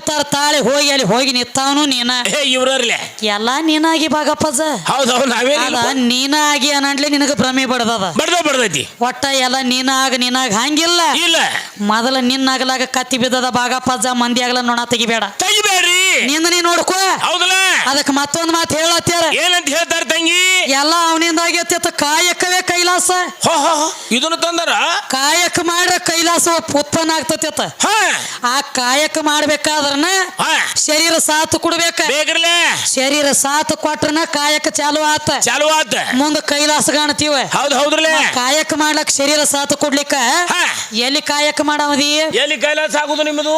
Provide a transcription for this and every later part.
ಅವತಾರ ತಾಳಿ ಹೋಗಿ ಅಲ್ಲಿ ಹೋಗಿ ನಿತ್ತಾವನು ನೀನ. ಏ ಇವ್ರರ್ಲೆ. ಎಲ್ಲಾ ನೀನಾಗಿ ಬಾಗಪ್ಪಜ ಹೌದು ಹೌದು ನಾವೇ ಅದ ನೀನಾಗಿ ನಿನಗ ಭ್ರಮೆ ಬಡದದ. ಬಡ್ದ ಬಡ್ದೈತಿ. ಒಟ್ಟ ಎಲ್ಲ ನೀನಾಗ ನೀನಾಗ ಹಂಗಿಲ್ಲ. ಇಲ್ಲ. ಮೊದಲ ನಿನ್ನಾಗಲಾಗ ಕತ್ತಿ ಬಿದ್ದದ ಬಾಗಪ್ಪಜ ಮಂದಿ ಆಗಲ ನೋಣ ತೆಗಿಬೇಡ. ತೆಗಿಬೇಡ್ರಿ. ನಿಂದ ನೀ ನೋಡ್ಕೋ. ಹೌದಲ್ಲ. ಅದಕ್ಕೆ ಮತ್ತೊಂದ್ ಮಾತು ಹೇಳತ್ತಾರ. ಏನಂತ ಹೇಳ್ತಾರ ತಂಗಿ? ಎಲ್ಲ ಅವನಿಂದ ಆಗೈತಿ ಕಾಯಕವೇ ಕೈಲಾಸ. ಇದನ್ನ ತಂದಾರ? ಕಾಯಕ ಮಾಡ್ರ ಕೈಲಾಸ ಉತ್ಪನ್ನ ಆಗ್ತತಿ ಆ ಕಾಯಕ ಹಾ. ಶರೀರ ಸಾಥ್ ಕೊಡ್ಬೇಕ. ಶರೀರ ಸಾಥ್ ಕೊಟ್ರನ ಕಾಯಕ ಚಾಲು ಆತ. ಚಾಲು ಆತ. ಮುಂದ ಕೈಲಾಸ ಕಾಣ್ತೀವ ಹೌದ್ ಹೌದ್ರಲೆ. ಕಾಯಕ ಮಾಡ್ಲಕ್ ಶರೀರ ಸಾಥ್ ಕೊಡ್ಲಿಕ್ಕ ಹಾ. ಎಲ್ಲಿ ಕಾಯಕ ಮಾಡಿ ಎಲ್ಲಿ ಕೈಲಾಸ ಆಗುದು ನಿಮ್ಮದು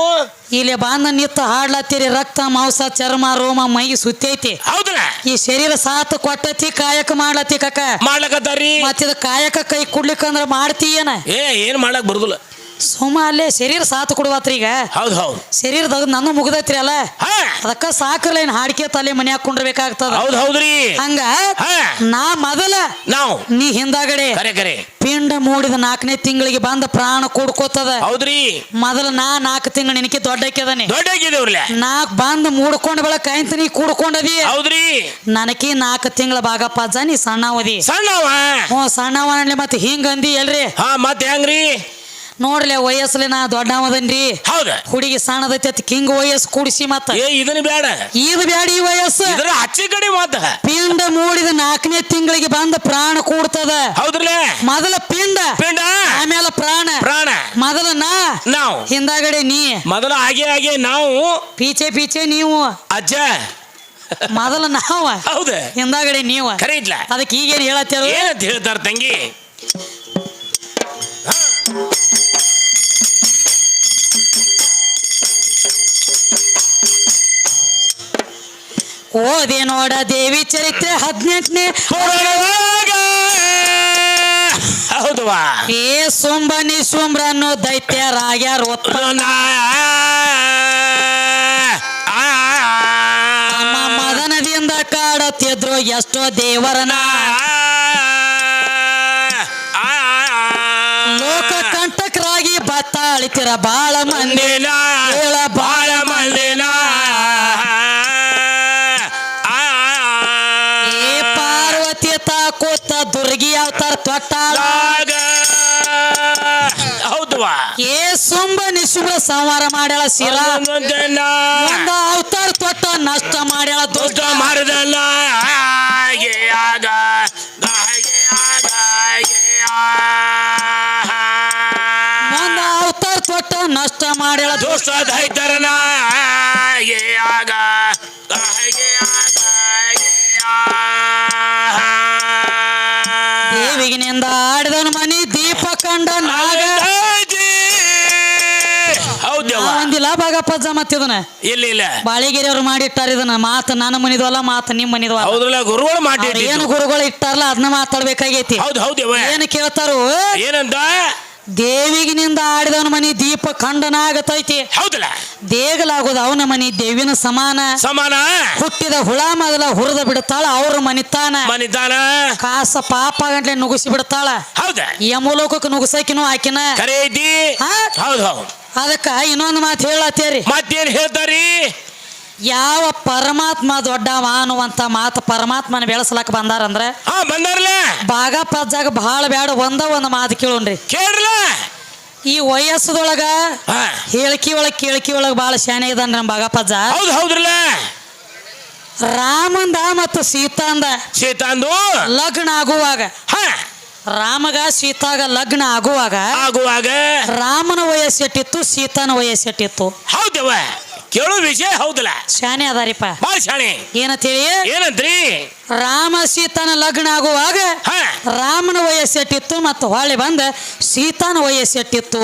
ಇಲ್ಲಿ ಬಾಂಧ ನಿತ್ತ ಹಾಡ್ಲತ್ತೀರಿ ರಕ್ತ ಮಾಂಸ ಚರ್ಮ ರೋಮ ಮೈ ಸುತ್ತೈತಿ. ಹೌದಲ್ಲ ಈ ಶರೀರ ಸಾಥ್ ಕೊಟ್ಟತಿ ಕಾಯಕ ಮಾಡ್ಲತ್ತಿ ಕಕ್ಕ. ಮಾಡ್ಲಕತ್ತಾರಿ ಮತ್ತಿದ ಕಾಯಕ ಕೈ ಕೊಡ್ಲಿಕ್ಕಂದ್ರ ಮಾಡ್ತೀಯನ? ಏ ಏನ್ ಮಾಡಕ್ ಬರುದಿಲ್ಲ. ಸುಮ್ಮ ಅಲ್ಲೇ ಶರೀರ ಸಾಥ್ ಕೊಡುವತ್ರಿ ಈಗ ಹೌದ್. ಹೌದ್ ಶರೀರದಾಗ ನನ್ನ ಮುಗ್ದೈತ್ರಿ ಅಲ್ಲ ಹಾ. ಅದಕ್ಕ ಸಾಕಲ್ಲ ಏನ್ ಹಾಡಿಕೆ ತಲೆ ಮನ್ಯಾಗ ಕುಂಡ್ರಬೇಕಾಗ್ತದ. ಹೌದ್ ಹೌದ್ರಿ ಹಂಗ ಹಾ. ನಾ ಮೊದಲ ನಾವು. ನೀ ಹಿಂದಾಗಡೆ ಕರೆ ಕರೆ. ಪಿಂಡ ಮೂಡಿದ ನಾಲ್ಕನೇ ತಿಂಗಳಿಗೆ ಬಂದ ಪ್ರಾಣ ಕೂಡ್ಕೋತದ. ಹೌದ್ರಿ ಮೊದಲ ನಾ ನಾಲ್ಕು ತಿಂಗಳು ನಿನಗೆ ದೊಡ್ಡಕ್ಕೆದನಿ. ದೊಡ್ಡ ಆಗಿದೇವ್ರಲೆ ನಾಕ್ ಬಂದ್ ಮೂಡ್ಕೊಂಡ್ ಬೆಳಕ ಆಯ್ತು ನೀ ಕೂಡ್ಕೊಂಡದಿ. ಹೌದ್ರಿ ನನಕಿ ನಾಲ್ಕು ತಿಂಗಳ ಭಾಗಪ್ಪ ನೀ ಸಣ್ಣವದಿ ಸಣ್ಣವ. ಹ್ಞೂ ಸಣ್ಣವ ಅನ್ಲಿ ಮತ್ತೆ ಹಿಂಗ ಅಂದಿ ಎಲ್ರಿ? ಹಾ ಮತ್ತೆ ಹೆಂಗ್ರಿ? ನೋಡ್ಲಿ ವಯಸ್ಸಲ್ಲಿ ನಾ ದೊಡ್ಡವದನ್ರಿ ಹೌದ. ಹುಡುಗಿ ಸಣ್ಣದೈತಿ ಅತ್ ಕಿಂಗ್ ವಯಸ್ಸು ಕೂಡಿಸಿ ಮತ್ತ. ಏ ಇದನ್ನ ಬೇಡ ಇದು ಬ್ಯಾಡಿ ವಯಸ್ಸು. ಇದ್ರ ಹಚ್ಚಿ ಕಡೆ ಮಾತ ಪಿಂಡ ಮೂಡಿದ ನಾಲ್ಕನೇ ತಿಂಗಳಿಗೆ ಬಂದ ಪ್ರಾಣ ಕೂಡ್ತದ. ಹೌದ್ರಲೆ? ಮೊದಲ ಪಿಂಡ. ಪಿಂಡ? ಆಮೇಲೆ ಪ್ರಾಣ. ಪ್ರಾಣ. ಮೊದಲ ನಾ. ನಾವು. ಹಿಂದಾಗಡೆ ನೀ. ಮೊದಲ ಹಾಗೆ ಹಾಗೆ ನಾವು. ಪೀಚೆ ಪೀಚೆ ನೀವು. ಅಜ್ಜ. ಮೊದಲ ನಾವ. ಹೌದ. ಹಿಂದಾಗಡೆ ನೀವು. ಇದ್ಲ. ಅದಕ್ಕೆ ಈಗೇನು ಹೇಳತ್ತೇಳು ಏನಂತ ಹೇಳ್ತಾರ ತಂಗಿ? ಓದಿ ನೋಡ ದೇವಿ ಚರಿತ್ರೆ ಹದಿನೆಂಟನೇ ಹೌದವಾ ಏ ಸುಂಬನಿ ನಿಶುಂಬ್ರ ಅನ್ನೋ ದೈತ್ಯರಾಗ್ಯಾರ ಅಮ್ಮ ಮದನದಿಂದ ಕಾಡತ್ತಿದ್ರು ಎಷ್ಟೋ ದೇವರನ ಅಳಿತಿರ ಬಾಳ ಮಂದಿ. ಮಂದಿನ. ಹೇಳ ಬಾಳ ಮಂದಿನ. ಏ ಪಾರ್ವತಿ ತಾಕೋತ ದುರ್ಗಿ ಅವತಾರ ತೊಟ್ಟಾಳ? ಹೌದವಾ. ಏ ಸುಂಬ ನಿಶುಂಬ್ರ ಸಂಹಾರ ಮಾಡ್ಯಾಳ ಶಿರ? ಒಂದ ಅವತಾರ ತೊಟ್ಟ ನಷ್ಟ ಮಾಡ್ಯಾಳ ದುಷ್ಟ ಮಾಡಿದಲ್ಲ. ಹಾಗೆ ಆಗ. ನಷ್ಟ ಮಾಡ್ಯಾಳ ದೋಷ ದೈತರನ ಆಗ ದೇವಿಗಿನಿಂದ ಆಡಿದನ ಮನಿ ದೀಪ ಕಂಡ ನಾಗ. ಒಂದಿಲ್ಲ ಭಾಗಪ್ಪ ಮತ್ತಿದನ. ಇಲ್ಲ ಇಲ್ಲ. ಬಾಳಿಗೆರೆ ಅವ್ರು ಮಾಡಿಟ್ಟಾರ ಇದನ್ನ. ಮಾತು ನನ್ನ ಮನಿದ್ವಲ್ಲ ಮಾತು ನಿಮ್ ಮನಿದ್ವ ಹೌದಲ್ಲ ಗುರುಗಳು ಮಾಡಿ ಏನು ಗುರುಗಳು ಇಟ್ಟಾರಲ್ಲ ಅದನ್ನ ಮಾತಾಡ್ಬೇಕಾಗೈತಿ. ಹೌದು ಹೌದು ಏನು ಕೇಳ್ತಾರು ಏನಂತ ದೇವಿಗಿನಿಂದ ಆಡಿದವನ ಮನೆ ದೀಪ ಖಂಡನಾಗತೈತಿ ಹೌದಲ್ಲ? ದೇಗಲಾಗೋದು ಅವನ ಮನೆ ದೇವಿನ ಸಮಾನ. ಸಮಾನ? ಹುಟ್ಟಿದ ಹುಳ ಮೊದಲ ಹುರಿದ ಬಿಡ್ತಾಳ ಅವ್ರ ಮನಿತಾನ. ಮನಿತಾನ ಕಾಸ ಪಾಪ ಗಂಟ್ಲೆ ನುಗ್ಗಿಸಿ ಬಿಡ್ತಾಳ. ಹೌದ? ಯಮಲೋಕಕ್ಕೆ ನುಗ್ಸಕಿನೂ ಆಕಿನ. ಐತಿ ಹಾ? ಹೌದು ಹೌದು. ಅದಕ್ಕ ಇನ್ನೊಂದು ಮಾತು ಹೇಳತ್ತೇರಿ. ಮತ್ತೇನ್ ಹೇಳ್ತಾರಿ? ಯಾವ ಪರಮಾತ್ಮ ದೊಡ್ಡವ ಅನ್ನುವಂತ ಮಾತು ಪರಮಾತ್ಮನ ಬೆಳೆಸಲಕ್ ಬಂದಾರಂದ್ರೆ ಹಾ ಬಂದಾರಲ್ಲ ಬಾಗ ಪಜ್ಜಾಗ ಬಹಳ ಬೇಡ ಒಂದ ಒಂದು ಮಾತು ಕೇಳೋಣ್ರಿ. ಕೇಳ್ರಿ ಈ ವಯಸ್ಸದೊಳಗ ಹಾ. ಹೇಳಿಕೆ ಒಳಗ ಕೇಳಿಕೆ ಒಳಗ ಬಹಳ ಶಾಣೆ ಇದಾನ ನಮ್ಮ ಬಾಗಪ್ಪಜ್ಜ ಹೌದು ಹೌದ್ರಲ್ಲ. ರಾಮಂದ ಮತ್ತು ಸೀತಾಂದ ಸೀತಾಂದು. ಲಗ್ನ ಆಗುವಾಗ. ಹಾ. ರಾಮಗ ಸೀತಾಗ ಲಗ್ನ ಆಗುವಾಗ ಆಗುವಾಗ. ರಾಮನ ವಯಸ್ಸೆಟ್ಟಿತ್ತು ಸೀತಾನ ವಯಸ್ಸೆಟ್ಟಿತ್ತು ಹೌದವ್ವ. ಕೇಳೋ ವಿಷಯ ಹೌದಲ್ಲ? ಶಾನೆ ಅದಾರಿಪ್ಪ. ಬಾಳ ಶಾಣೆ. ಏನಂತೇಳಿ ಏನಂತ್ರಿ ರಾಮ ಸೀತಾನ ಲಗ್ನ ಆಗುವಾಗ ಹಾ. ರಾಮನ ವಯಸ್ಸೆಟ್ಟಿತ್ತು ಮತ್ತು ಹೊಳ್ಳಿ ಬಂದ ಸೀತಾನ ವಯಸ್ಸೆಟ್ಟಿತ್ತು.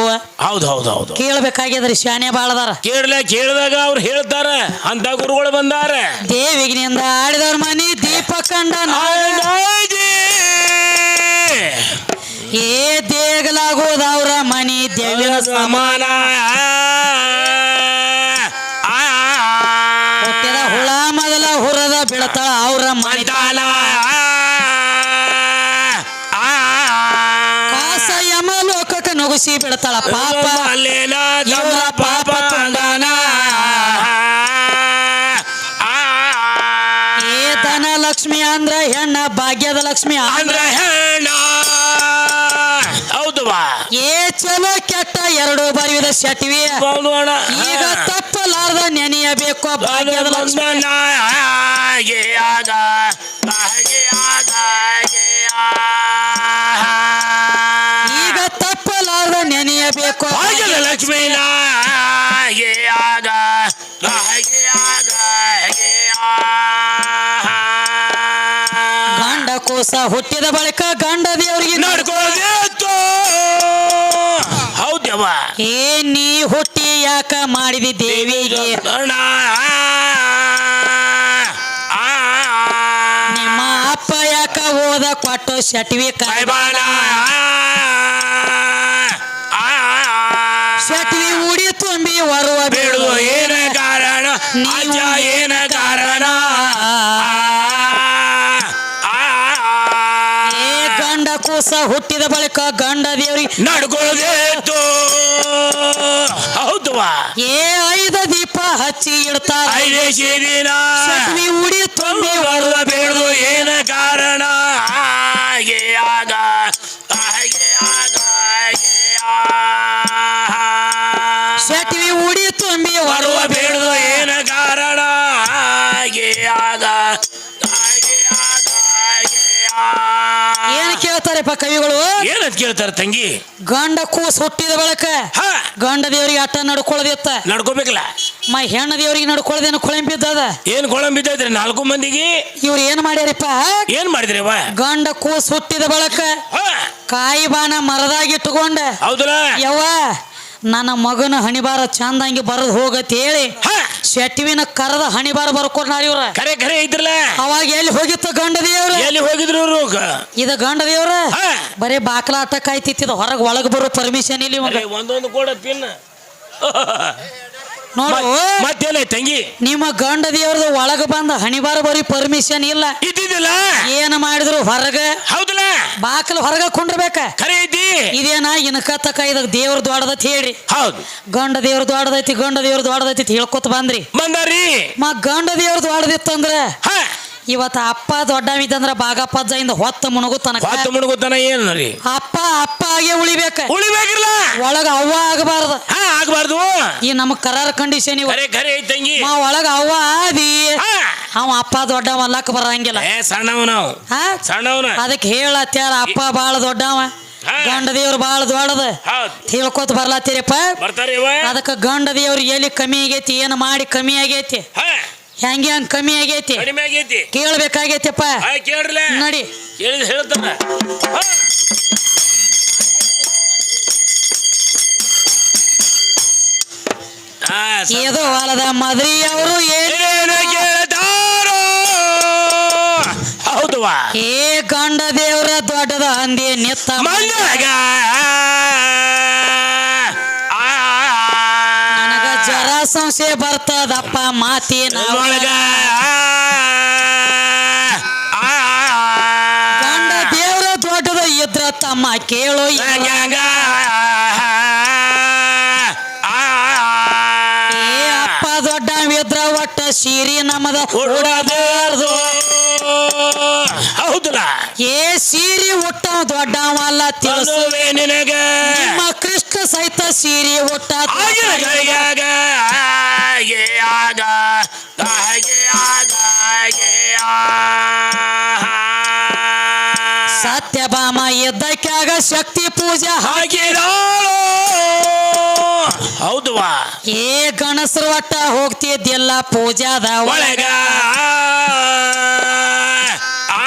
ಹೌದು ಹೌದು ಹೌದು. ಕೇಳ್ಬೇಕಾಗ್ಯದ್ರಿ ಶಾನೆ ಬಾಳದಾರ ಕೇಳಲ ಕೇಳಿದಾಗ ಅವ್ರು ಹೇಳ್ತಾರ. ಅಂತ ಗುರುಗಳು ಬಂದಾರ. ದೇವಿಗಿನಿಂದ ಆಡಿದವ್ರ ಮನಿ ದೀಪ ಕಂಡ. ಏ ಅವ್ರ ಮನಿ ದೇವಿನ ಸಮ ಸಮಾನ. ಮಾಡ್ತಾಳ ಅವ್ರ ಮಾಡಿದಾಳ ಕಾಸ ನುಗುಸಿ ಬಿಡ್ತಾಳ ಪಾಪ. ಇವರ ಪಾಪ ತಂದಾನ. ಆ ಏತನ ಲಕ್ಷ್ಮಿ ಅಂದ್ರ ಹೆಣ್ಣ ಭಾಗ್ಯದ ಲಕ್ಷ್ಮಿ ಅಂದ್ರ ಹೆಣ್ಣ. ಹೌದು ಏ ಚಲೋ ಎರಡು ಬರಿವಿದ ಹೌದು ಈಗ ತಪ್ಪಲಾರ್ದ ನೆನೆಯಬೇಕು ಭಾಗ್ಯದ ಲಕ್ಷ್ಮಿ ಈಗ ತಪ್ಪಲಾರ್ದ ನೆನೆಯಬೇಕು ಭಾಗ್ಯದ ಲಕ್ಷ್ಮೀನ ಗಂಡ ಕೋಸ ಹುಟ್ಟಿದ ಬಳಿಕ ಗಂಡ ದೇವರಿಗೆ ಏ ನೀ ಹುಟ್ಟಿ ಯಾಕ ಮಾಡಿದಿ ದೇವಿಗೆ? ನಿಮ್ಮ ಅಪ್ಪ ಯಾಕ ಹೋದ ಕೊಟ್ಟು ಶಟ್ವಿ ಆ ಶಟ್ವಿ ಉಡಿ ತುಂಬಿ ಬರುವ ಬೇಡುವ ಏನ ಕಾರಣ? ಅಜ್ಜ ಏನ ಗಂಡ ಹುಟ್ಟಿದ ಬಳಿಕ ಗಂಡ ದೇವರಿಗೆ ನಡ್ಕೊಳ್ಳೋದೇತು ಹೌದು ಏ ಐದ ದೀಪ ಹಚ್ಚಿ ಇಡ್ತಾರ. ಐದೇ ಶಟ್ವಿ ಉಡಿ ತುಂಬಿ ಬರುವ ಬೇಡು ಏನ ಕೇಳ್ತಾರಪ್ಪ ಕವಿಗಳು ಏನಂತ ಕೇಳ್ತಾರ ತಂಗಿ? ಗಂಡ ಕೂಸ್ ಹುಟ್ಟಿದ ಬಳಕ ಹಾ. ಗಂಡ ದೇವರಿಗೆ ಆಟ ನಡ್ಕೊಳ್ಳೋದಿತ್ತ ನಡ್ಕೋಬೇಕಲ್ಲ. ಮ ಹೆಣ್ಣ ದೇವರಿಗೆ ನಡ್ಕೊಳ್ಳೋದೇನು ಕೊಳಂಬಿದ್ದದ? ಏನ್ ಕೊಳಂ ಬಿದ್ದೈತ್ರಿ ನಾಲ್ಕು ಮಂದಿಗೆ? ಇವ್ರು ಏನ್ ಮಾಡ್ಯಾರಪ್ಪ? ಏನ್ ಮಾಡಿದ್ರಿ ಅವ? ಗಂಡ ಕೂಸ್ ಹುಟ್ಟಿದ ಬಳಕ ಕಾಯಿ ಬಾನ ಮರದಾಗಿ ಇಟ್ಟುಕೊಂಡ. ಹೌದಲ್ಲ? ಯವ್ವ ನನ್ನ ಮಗನ ಹಣಿಬಾರ ಚಂದಂಗೆ ಬರದ್ ಹೋಗತ್ ಹೇಳಿ. ಹಾ. ಶೆಟ್ಟಿವಿನ ಕರದ ಹಣಿಬಾರ ಬರ್ಕೊಂಡ್ರ ಇವ್ರ. ಕರೆ ಕರೆ ಇದ್ರಲ್ಲ. ಅವಾಗ ಎಲ್ಲಿ ಹೋಗಿತ್ತು ಗಂಡ ದೇವ್ರ? ಎಲ್ಲಿ ಹೋಗಿದ್ರು ಇವ್ರು? ಇದ ಗಂಡ ದೇವ್ರ? ಹಾ. ಬರೀ ಬಾಕ್ಲಾಟ ಕಾಯ್ತಿತ್ತಿದ ಹೊರಗ್ ಒಳಗ್ ಬರೋ ಪರ್ಮಿಷನ್ ಇಲ್ಲಿ ಅರೆ, ಒಂದೊಂದು ಕೂಡ ಪಿನ್ ನೋಡು. ಮತ್ತೇನ ತಂಗಿ? ನಿಮ್ಮ ಗಂಡ ದೇವ್ರದ ಒಳಗ ಬಂದ ಹಣಿಬಾರ ಬರೀ ಪರ್ಮಿಷನ್ ಇಲ್ಲ. ಇದ್ದಿದ್ದಿಲ್ಲ? ಏನ್ ಮಾಡಿದ್ರು ಹೊರಗ? ಹೌದಲ್ಲ? ಬಾಕಲ್ ಹೊರಗ ಕುಂಡ್ರಬೇಕ? ಕರೆ ಐತಿ? ಇದೇನ ಇನ್ಕತ್ತಕ ಇದ ದೇವ್ರ ದೊಡ್ಡದೈತಿ ಹೇಳ್ರಿ. ಹೌದು. ಗಂಡ ದೇವ್ರ ದೊಡ್ಡದೈತಿ ಗಂಡ ದೇವ್ರ ದೊಡ್ಡದೈತಿ ಹೇಳ್ಕೊತ ಬಂದ್ರಿ. ಬಂದಾರಿ ಮ ಗಂಡ ದೇವ್ರ ದೊಡ್ಡದಿತ್ತಂದ್ರ ಹಾ. ಇವತ್ತ ಅಪ್ಪ ದೊಡ್ಡವಿದ್ದಂದ್ರ ಬಾಗಪ್ಪ ಜೈಂದ ಹೊತ್ತ ಮುಣಗುತ್ತಾನ ತನಕ ಹೊತ್ತು ಮುಳುಗುತ್ತಾನ ಏನು ರೀ ಅಪ್ಪ ಅಪ್ಪ ಆಗೇ ಉಳಿಬೇಕ. ಉಳಿಬೇಕಿಲ್ಲ? ಒಳಗ ಅವ್ವ ಆಗಬಾರ್ದು. ಹಾ ಆಗ್ಬಾರ್ದು. ಈ ನಮ್ ಕರಾರ ಕಂಡೀಷನ್ ಇವ. ಕರೆ ಒಳಗ ಅವ್ವ ಆದಿ. ಅವ ಅಪ್ಪ ದೊಡ್ಡ ಅಲ್ಲಕ್ ಬರಂಗಿಲ್ಲ. ಏ ಸಣ್ಣವ ನಾವು ಹಾ? ಸಣ್ಣವನ. ಅದಕ್ಕೆ ಹೇಳತ್ಯಾರ ಅಪ್ಪ ಬಾಳ ದೊಡ್ಡವ. ಗಂಡ ದೇವ್ರು ಬಾಳ ದೊಡ್ಡದ. ತಿಳ್ಕೊತ ಬರ್ಲಾತಿರಪ್ಪ. ಇವ ಅದಕ್ಕೆ ಗಂಡ ದೇವ್ರ ಎಲ್ಲಿ ಕಮ್ಮಿ ಆಗೈತಿ ಏನು ಮಾಡಿ ಕಮ್ಮಿ ಆಗೈತಿ. ಹೆಂಗೆ ಹಂಗ್ ಕಮ್ಮಿ ಆಗೈತಿ? ಕಡಿಮೆ ಆಗೈತಿ. ಕೇಳ್ಬೇಕಾಗೈತಿಪ್ಪ. ಕೇಳ್ರಲ್ಲ ನಡಿ. ಕೇಳಿದ್ ಹೇಳ್ತಾರ ಹಾ. ಹಾ, ಸ- ಏದೋ ಹೊಲದ ಮದ್ರಿ ಅವರು ಹೌದು ಏನೇನು ಕೇಳ್ತಾರೋ ಹೌದವಾ ಏ ಗಂಡ ದೇವ್ರ ದೊಡ್ಡದ ಹಂದಿ ನಿತ್ತ ಮನ್ಯಾಗ ಸಂಶಯ ಬರ್ತದಪ್ಪ ಮಾತಿನ ಒಳಗ. ಆ, ಗಂಡ ದೇವ್ರ ದೊಡ್ಡದ ಇದ್ರ ತಮ್ಮ ಕೇಳು ಏ ಅಪ್ಪ ದೊಡ್ಡ ಇದ್ರ ಒಟ್ಟ ಸೀರಿ ನಮ್ಮದ ಉಡಬಾರ್ದು ಹೌದಲ್ಲ? ಏ ಸೀರಿ ಒಟ್ಟ ದೊಡ್ಡವಲ್ಲ ತಿಳಿಸು. ತಿಳಿಸುವೆ ನಿನಗೆ. ಕೃಷ್ಣ ಸಹಿತ ಸೀರಿ ಒಟ್ಟ. ಸತ್ಯಭಾಮ ಎದ್ದಕ್ಕಾಗ ಶಕ್ತಿ ಪೂಜೆ ಹಾಕಿರೋ ಹೌದವಾ? ಏ ಗಣಸರು ಒಟ್ಟ ಹೋಗ್ತಿದ್ದಿಲ್ಲ ಪೂಜಾದ ಒಳಗ. ಆ,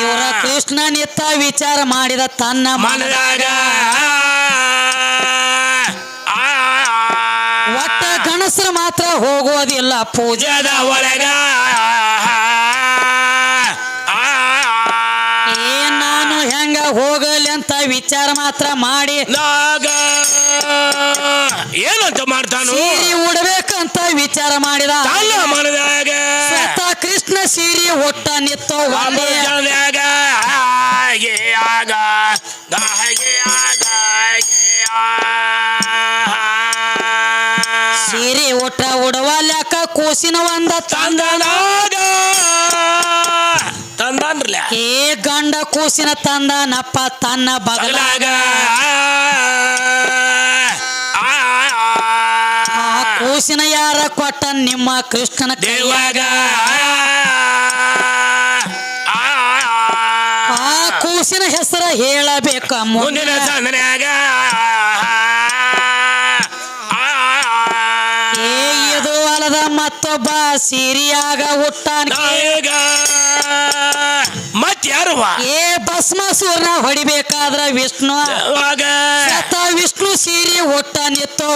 ಇವರ ಕೃಷ್ಣ ನಿತ್ತ ವಿಚಾರ ಮಾಡಿದ ತನ್ನ ಮನ ಮನದಾಗ. ಒಟ್ಟ ಮಾತ್ರ ಹೋಗೋದಿಲ್ಲ ಪೂಜಾದ ಜದ ಒಳಗ ನಾನು ಹೆಂಗ ಹೋಗಲಿ ಅಂತ ವಿಚಾರ ಮಾತ್ರ ಮಾಡಿ ಏನಂತ ಮಾಡ್ತಾನು? ಉಡ್ಬೇಕಂತ ವಿಚಾರ ಮಾಡಿದ. ಕೃಷ್ಣ ಸೀರಿ ಒಟ್ಟ ನಿತ್ತೋ ಆಗ ಸೀರೆ ಉಡವಾಲ್ಯಾಕ ಕೂಸಿನ ಒಂದ ತಂದ ತಂದನಾಗ ತಂದಾನ್ರಲ್ಲ. ಏ ಗಂಡ ಕೂಸಿನ ತಂದನಪ್ಪ ತನ್ನ ಬಗಲ ಬಗಲಾಗ. ಆ, ಕೂಸಿನ ಯಾರ ಕೊಟ್ಟ ನಿಮ್ಮ ಕೃಷ್ಣನ ದೇವಾಗ ಆ, ಕೂಸಿನ ಹೆಸರ ಹೇಳಬೇಕ ಮುಂದಿನ ಸಂದನ್ಯಾಗ ಏ ಇದು ಅಲ್ಲದ ಮತ್ತೊಬ್ಬ ಸಿರಿಯಾಗ ಹುಟ್ಟಾನ ಮತ್ ಯಾರುವ ಏ ಭಸ್ಮಾಸೂರ್ನ ಹೊಡಿಬೇಕಾದ್ರ ವಿಷ್ಣು. ಸತ ವಿಷ್ಣು ಸೀರಿ ಒಟ್ಟ ನಿತ್ತೋ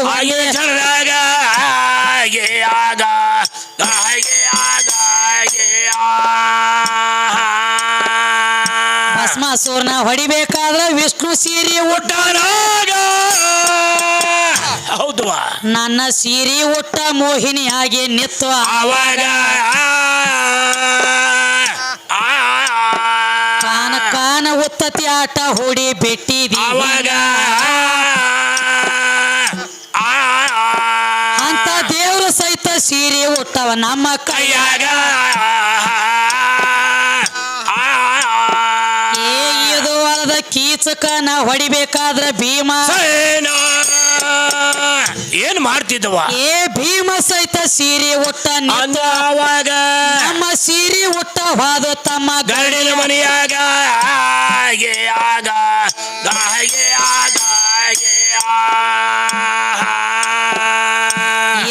ಭಸ್ಮಾಸೂರ್ನ ಹೊಡಿಬೇಕಾದ್ರ ವಿಷ್ಣು ಸೀರಿ ಒಟ್ಟ ಹೌದು ನನ್ನ ಸೀರೆ ಉಟ್ಟ ಮೋಹಿನಿ ಹಾಗೆ ನಿತ್ತು ಅವಾಗ ಕಾನ ಕಾನ ಉತ್ತತಿ ಆಟ ಹೂಡಿ ಬಿಟ್ಟಿದಿ ಅವಾಗ ಅಂತ ದೇವರು ಸಹಿತ ಸೀರೆ ಉಟ್ಟವ ನಮ್ಮ ಕೈಯಾಗ ಏ ಇದು ಅಲ್ಲದ ಕೀಚಕನ ಹೊಡಿಬೇಕಾದ್ರ ಭೀಮ ಏನ್ ಮಾಡ್ತಿದ್ದವ? ಏ ಭೀಮ ಸಹಿತ ಸೀರೆ ಉಟ್ಟ ಅವಾಗ ನಮ್ಮ ಸೀರೆ ಉಟ್ಟ ಹೋದ ತಮ್ಮ ಗರಡಿನ ಮನೆಯಾಗ ಹಾಗೆ ಆಗ ಹಾಗೆ ಆಗ ಹಾಗೆ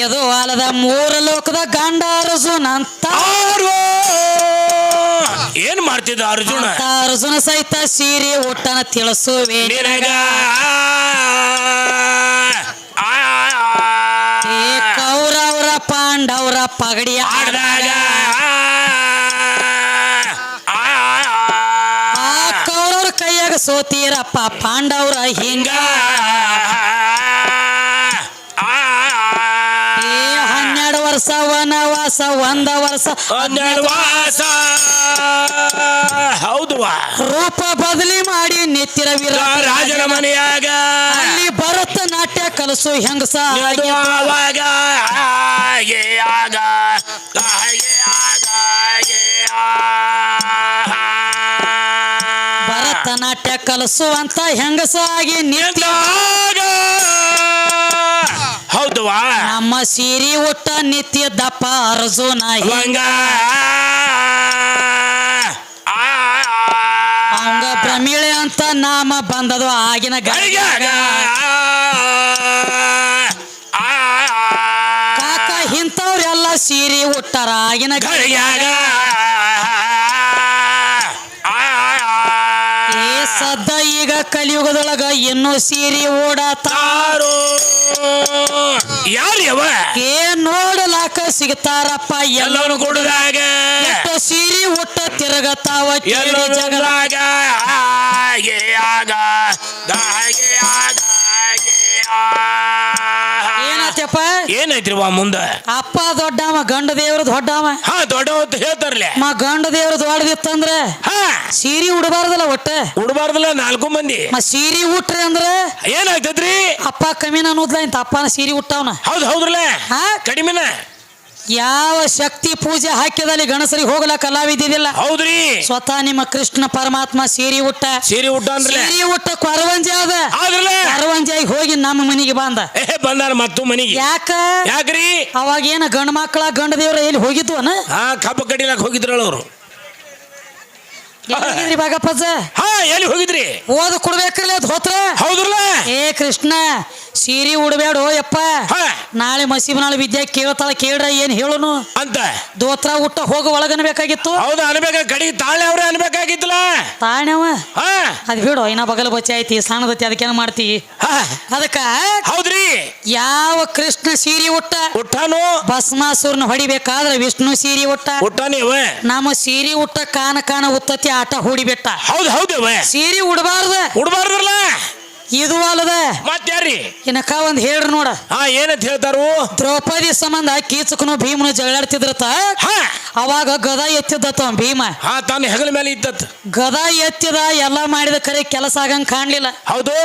ಇದು ಅಲ್ಲದ ಮೂರ ಲೋಕದ ಗಂಡ ಅರ್ಜುನ ಅಂತ. ಆರು. ಏನ್ ಮಾಡ್ತಿದ್ದ ಅರ್ಜುನ? ಅಂತ ಅರ್ಜುನ ಸಹಿತ ಸೀರೆ ಉಟ್ಟನ ತಿಳಿಸುವೆ ನಿನಗ ಏ ಕೌರವರ ಪಗಡಿಯ ಆಡ್ದಾಗ ಕೌರವ್ರ ಕೈಯಾಗ ಸೋತೀರಪ್ಪ ಪಾಂಡವ್ರ ಹಿಂಗ ಹನ್ನೆರಡು ವರ್ಷ ವನವಾಸ ಒಂದ ವರ್ಷ ಹನ್ನೆರಡು ವಾಸ ಹೌದು ರೂಪ ಬದಲಿ ಮಾಡಿ ನಿತ್ತಿರ ವೀರ ರಾಜನ ಮನೆಯಾಗ ಅಲ್ಲಿ ಭರತ ನಾಟ್ಯ ಕಲಸು ಹೆಂಗಸ ಭರತನಾಟ್ಯ ಆವಾಗ ಹಾಗೆ ಆಗ ಹಾಗೆ ಆಗ ಹಾಗೆ ಭರತ ನಾಟ್ಯ ಕಲಸು ಅಂತ ಹೆಂಗಸಾಗಿ ನಿತ್ಯ. ಹೌದುವಾ? ನಮ್ಮ ಸೀರಿ ಉಟ್ಟ ನಿತ್ಯ ದಪ್ಪ ಅರ್ಜುನ ಹೆಂಗ. ಹಂಗ ಅವಂಗ ಪ್ರಮೀಳೆ ಅಂತ ನಾಮ ಬಂದದು ಆಗಿನ ಗಳಿಗ್ಯಾಗ ಕಾಕ ಇಂಥವ್ರೆಲ್ಲ ಸೀರೆ ಉಟ್ಟಾರ ಆಗಿನ ಗಳಿಗ್ಯಾಗ ಏ ಸದ್ದ ಈಗ ಕಲಿಯುಗದೊಳಗ ಇನ್ನು ಸೀರೆ ಓಡತಾರೋ ಯಾರ್ಯವ ಯಾರು ಯವ ಏ ನೋಡಲಾಕ ಸಿಗ್ತಾರಪ್ಪ ಎಲ್ಲರೂ ಕೊಡದಾಗ. ಎಷ್ಟು ಸೀರೆ ಉಟ್ಟ ತಿರುಗತಾವ ಎಲ್ಲ ಎಲ್ಲರೂ ಜಗದಾಗ. ಏನೈತ್ರಿ ವಾ ಮುಂದ. ಅಪ್ಪ ದೊಡ್ಡವ ಗಂಡ ದೇವ್ರ ದೊಡ್ಡವ. ಹಾ ದೊಡ್ಡ ಅಂತ ಹೇಳ್ತಾರಲ್ಲ. ಮ ಗಂಡ ದೇವ್ರ ದೊಡ್ಡದಿತ್ತಂದ್ರ ಹಾ. ಸೀರೆ ಉಡಬಾರ್ದಲ್ಲ ಒಟ್ಟ. ಉಡಬಾರ್ದಲ್ಲ ನಾಲ್ಕು ಮಂದಿ. ಮ ಸೀರಿ ಉಟ್ರಿ ಅಂದ್ರ ಏನಾಗ್ತದ್ರಿ? ಅಪ್ಪ ಕಮ್ಮಿನ ಅನ್ನೋದ್ಲ ಇಂತ ಅಪ್ಪನ ಸೀರಿ ಉಟ್ಟವನ. ಹೌದು ಹೌದ್ರಲ್ಲ. ಹಾ? ಕಡಿಮೆನ? ಯಾವ ಶಕ್ತಿ ಪೂಜೆ ಹಾಕಿದಲ್ಲಿ ಗಣಸರಿಗೆ ಹೋಗಲ ಕಲಾವಿದ್ದಿಲ್ಲ. ಹೌದ್ರಿ. ಸ್ವತಃ ನಿಮ್ಮ ಕೃಷ್ಣ ಪರಮಾತ್ಮ ಸೀರಿ ಉಟ್ಟ. ಸೇರಿ ಉಟ್ಟಾನ್ರಲ್ಲ ಸೀರಿ ಉಟ್ಟ ಕೊರವಂಜೆ ಅದ. ಆದ್ರಲ್ಲ ಹೋಗಿ ನಮ್ಮ ಮನೆಗೆ ಬಂದ. ಏ ಬಂದಾರ ಮತ್ತು ಮನೆಗೆ. ಯಾಕ? ಯಾಕ್ರಿ? ಅವಾಗ ಏನ ಗಂಡ ಮಕ್ಕಳ ಗಂಡ ದೇವ್ರ ಎಲ್ಲಿ ಹೋಗಿದ್ವನ? ಹಾ ಕಬ್ಬ ಕಡಿಲಾಕ್ ಹೋಗಿದ್ರಲ್ಲ ಅವರು. ಎಲ್ಲಿಗಿದ್ರಿ ಬಾಗಪ್ಪಜ್ಜ ಹಾ ಎಲ್ಲಿ ಹೋಗಿದ್ರಿ? ಓದ ಕೊಡ್ಬೇಕ್ರಲ್ಲ ಹೊತ್ರ? ಹೌದ್ರಲ್ಲ ಏ ಕೃಷ್ಣ ಸೀರೆ ಉಡಬೇಡ ಯಪ್ಪ. ಹಾ. ನಾಳೆ ಮಸೀಬ್ ನಾಳೆ ವಿದ್ಯಾ ಕೇಳ್ತಾಳ ಕೇಳ್ರ ಏನ್ ಹೇಳುನು? ಅಂತ. ದೋತ್ರ ಊಟ ಹೋಗ ಒಳಗನ್ಬೇಕಾಗಿತ್ತು ಬೇಕಾಗಿತ್ತು. ಹೌದು ಅನ್ಬೇಕ ಕಡಿ ತಾಳೆ ಅವ್ರೆ ಅನ್ಬೇಕಾಗಿತ್ತಲ್ಲ. ತಾಣವ ಹಾ. ಅದ್ ಬಿಡು ಇನ್ನ ಬಗಲ್ ಬಚ್ಚಿ ಐತಿ ಸಣ್ಣದತಿ ಅದಕ್ಕೇನು ಮಾಡ್ತಿ? ಹಾ. ಅದಕ್ಕ ಹೌದ್ರಿ. ಯಾವ ಕೃಷ್ಣ ಸೀರೆ ಉಟ್ಟ? ಊಟನು ಭಸ್ಮಾಸುರನ ಹೊಡಿಬೇಕಾದ್ರೆ ವಿಷ್ಣು ಸೀರೆ ಉಟ್ಟ. ಉಟ್ಟಾನಿವ ನಮ್ಮ ಸೀರೆ ಉಟ್ಟ ಕಾನ ಕಾನ ಉತ್ತತಿ ಆಟ ಹೂಡಿಬಿಟ್ಟ ಹೌದು ಹೌದು ಸೀರೆ ಉಡಬಾರ್ದ? ಉಡ್ಬಾರ್ದ್ರಲ್ಲ. ಇದು ಅಲ್ಲದ ಮತ್ಯಾರಿ ಇನಕ ಒಂದ್ ಹೇಳ್ರಿ ನೋಡ. ಹಾ ಏನಂತ ಹೇಳ್ತಾರು ದ್ರೌಪದಿ ಸಂಬಂಧ ಕೀಚಕನು ಭೀಮನ ಜಗಳಾಡ್ತಿದ್ರತ? ಅವಾಗ ಗದ ಎತ್ತಿದ್ದತ ಭೀಮ. ಹಾ ತಾನು ಹೆಗಲ ಮೇಲೆ ಇದ್ದತ್. ಗದ ಎತ್ತಿದ ಎಲ್ಲ ಮಾಡಿದ ಕರೆ ಕೆಲಸ ಆಗಂಗ್ ಕಾಣ್ಲಿಲ್ಲ. ಹೌದು.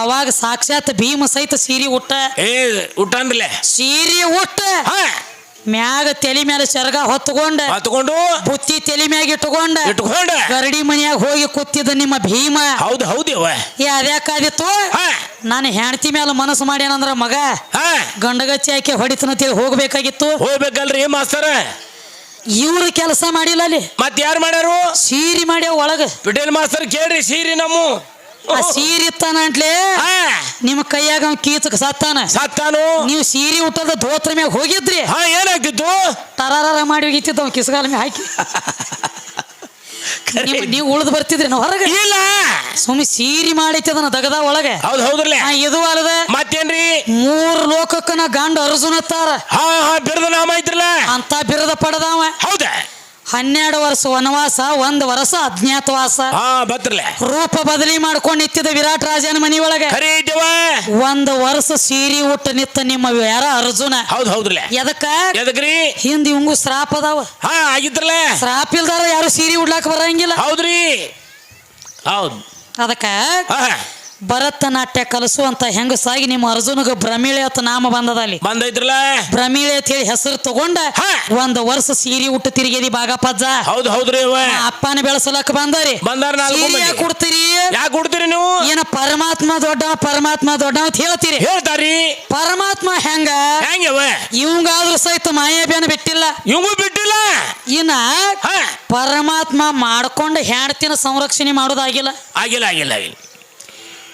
ಅವಾಗ ಸಾಕ್ಷಾತ್ ಭೀಮ ಸಹಿತ ಸೀರಿ ಉಟ್ಟ. ಏ ಉಟ್ಟಾನ್ರಲೆ. ಸೀರಿ ಉಟ್ಟ. ಮ್ಯಾಗ ತಲೆ ಮೇಲೆ ಸೆರಗ ಹೊತ್ಕೊಂಡ ಹತ್ಕೊಂಡು ಬುತ್ತಿ ತಲೆ ಮ್ಯಾಗ ಇಟ್ಟುಕೊಂಡ ಇಟ್ಕೊಂಡ. ಗರಡಿ ಮನೆಯಾಗ ಹೋಗಿ ಕೂತಿದ್ದ ನಿಮ್ಮ ಭೀಮ. ಹೌದು ಹೌದಿವ ಅದ್ಯಾಕಾದಿತ್ತು ನಾನು ಹೆಂಡತಿ ಮೇಲೆ ಮನಸ್ಸು ಮಾಡ್ಯಾನಂದ್ರ ಮಗ ಗಂಡಗಚ್ಚಿ ಹಾಕಿ ಹೊಡಿತನಂತೇಳಿ ಹೋಗ್ಬೇಕಾಗಿತ್ತು. ಹೋಗ್ಬೇಕಲ್ರಿ ಮಾಸ್ತರ. ಇವ್ರು ಕೆಲಸ ಮಾಡಿಲ್ಲ ಅಲ್ಲಿ. ಮತ್ ಯಾರು ಮಾಡ್ಯಾರು? ಸೀರಿ ಮಾಡ್ಯಾವ ಒಳಗ. ಪಿಟೇಲ್ ಮಾಸ್ತರ್ ಕೇಳ್ರಿ ಸೀರಿ ನಮ್ಮ. ಆ ಸೀರಿ ಇತ್ತಾನ ಅಂಟ್ಲೆ ನಿಮ್ಮ ಕೈಯಾಗ ಅವ್ನ್ ಕೀಚಕ್ ಸತ್ತಾನ? ಸತ್ತಾನು. ನೀವು ಸೀರಿ ಊಟದ ಧೋತ್ರ ಮ್ಯಾಗ ಹೋಗಿದ್ರಿ. ಹಾ ಏನಾಗ್ತಿತ್ತು ಟರಾರ ಮಾಡಿ ಹೋಗಿತ್ತಿದ್ದ ಅವ್ನ ಕಿಸಗಾಲ ಮ್ಯಾಗ ಹಾಕಿ. ನೀವು ನೀವು ಉಳ್ದು ಬರ್ತಿದ್ರಿ ನಾವು ಹೊರಗೆ. ಇಲ್ಲ. ಸುಮ್ಮನೆ ಸೀರಿ ಮಾಡಿತ್ತದನ ದಗದ ಒಳಗೆ. ಹೌದು ಹೌದ್ರಲ್ಲ. ಆ, ಇದು ಅಲ್ಲದ. ಮತ್ತೇನ್ರಿ? ಮೂರ್ ಲೋಕಕ್ಕ ನಾ ಗಂಡ ಅರ್ಜುನತ್ತಾರ ಹಾ ಹಾ ಬಿರದ ನಾಮ ಐತ್ರಲ್ಲ. ಅಂತ ಬಿರದ ಪಡೆದವ ಹೌದ. ಹನ್ನೆರಡು ವರ್ಷ ವನವಾಸ ಒಂದ್ ವರ್ಷ ಅಜ್ಞಾತವಾಸ. ಹಾ ಬತ್ರಲ್ಲ ರೂಪ ಬದಲಿ ಮಾಡ್ಕೊಂಡು ನಿಂತಿದ್ದ ವಿರಾಟ್ ರಾಜನ ಮನಿ ಒಳಗೆ ಖರೀ ಐತವ ಒಂದ್ ವರ್ಷ ಸೀರಿ ಉಟ್ಟ ನಿತ್ತ ನಿಮ್ಮ ಯಾರ ಅರ್ಜುನ? ಹೌದ್ ಹೌದ್ರಲೆ. ಎದಕ್ಕ? ಎದಕ್ರಿ? ಹಿಂದ್ ಇವಂಗು ಶ್ರಾಪ್ ಅದಾವ. ಹಾ ಆಗಿದ್ರಲೆ. ಶ್ರಾಪ ಇಲ್ದಾರ ಯಾರು ಸೀರಿ ಉಡ್ಲಾಕ ಬರಂಗಿಲ್ಲ. ಹೌದ್ರಿ. ಹೌದ್. ಅದಕ್ಕ ಭರತನಾಟ್ಯ ಕಲಿಸುವಂತ ಹೆಂಗಸಾಗಿ ನಿಮ್ಮ ಅರ್ಜುನಗ ಭ್ರಮಿಳೆ ಅಂತ ನಾಮ ಬಂದದ ಅಲ್ಲಿ ಬಂದೈತ್ರಲ್ಲ ಭ್ರಮಿಳೆ ಅಂತ ಹೇಳಿ ಹೆಸರು ತಗೊಂಡ. ಒಂದ್ ವರ್ಷ ಸೀರೆ ಉಟ್ಟು ತಿರುಗಿದಿ ಬಾಗಪ್ಪಜ್ಜ. ಹೌದ್ ಹೌದ್ರಿ ಅವ. ಅಪ್ಪನ ಬೆಳೆಸಲಕ್ಕ ಬಂದರಿ. ಬಂದಾರ ನಾಲ್ಕು ಸೀರೆ ಮಂದಿ. ಯಾಕ್ ಕೊಡ್ತೀರಿ ಯಾಕೆ ಕೊಡ್ತೀರಿ ನೀವು? ಏನ ಪರಮಾತ್ಮ ದೊಡ್ಡ ಪರಮಾತ್ಮ ದೊಡ್ಡ ಅಂತ ಹೇಳ್ತೀರಿ. ಹೇಳ್ತಾರಿ ಪರಮಾತ್ಮ ಹೆಂಗ? ಹೆಂಗವ ಇವಂಗಾದ್ರೂ ಸಹಿತ ಮಾಯಾಬೇನ ಬಿಟ್ಟಿಲ್ಲ. ಇವಂಗೂ ಬಿಟ್ಟಿಲ್ಲ? ಇನ್ನ ಹಾ. ಪರಮಾತ್ಮ ಮಾಡ್ಕೊಂಡು ಹೆಂಡತಿನ ಸಂರಕ್ಷಣೆ ಮಾಡೋದಾಗಿಲ್ಲ. ಆಗಿಲ್ಲ ಆಗಿಲ್ಲ ಆಗಿಲ್ಲ.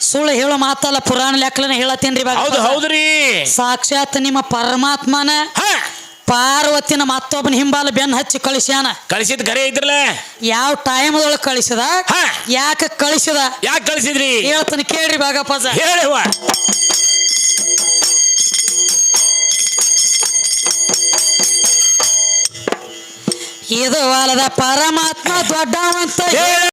ಸುಳ್ಳು ಹೇಳೋ ಮಾತಲ್ಲ ಪುರಾಣ ಲೆಕ್ಕಲನ ಹೇಳತ್ತೇನ್ರಿ ಹೌದು ಹೌದ್ರಿ. ಸಾಕ್ಷಾತ್ ನಿಮ್ಮ ಪರಮಾತ್ಮನ ಪಾರ್ವತಿನ ಮತ್ತೊಬ್ಬನ ಹಿಂಬಾಲ ಬೆನ್ನ ಹಚ್ಚಿ ಕಳಿಸ್ಯಾನ. ಕಳಿಸಿದ ಕರೆ ಇದ್ರಲ್ಲ ಯಾವ ಟೈಮ್ದೊಳಗೆ ಕಳಿಸಿದ ಯಾಕ ಕಳಿಸಿದ ಯಾಕೆ ಕಳಿಸಿದ್ರಿ? ಹೇಳ್ತಾನೆ ಕೇಳ್ರಿ ಬಾಗಪ್ಪ ಹೇಳವ ಇದು ಅಲ್ಲದ ಪರಮಾತ್ಮ ದೊಡ್ಡವಂತ ಹೇಳ.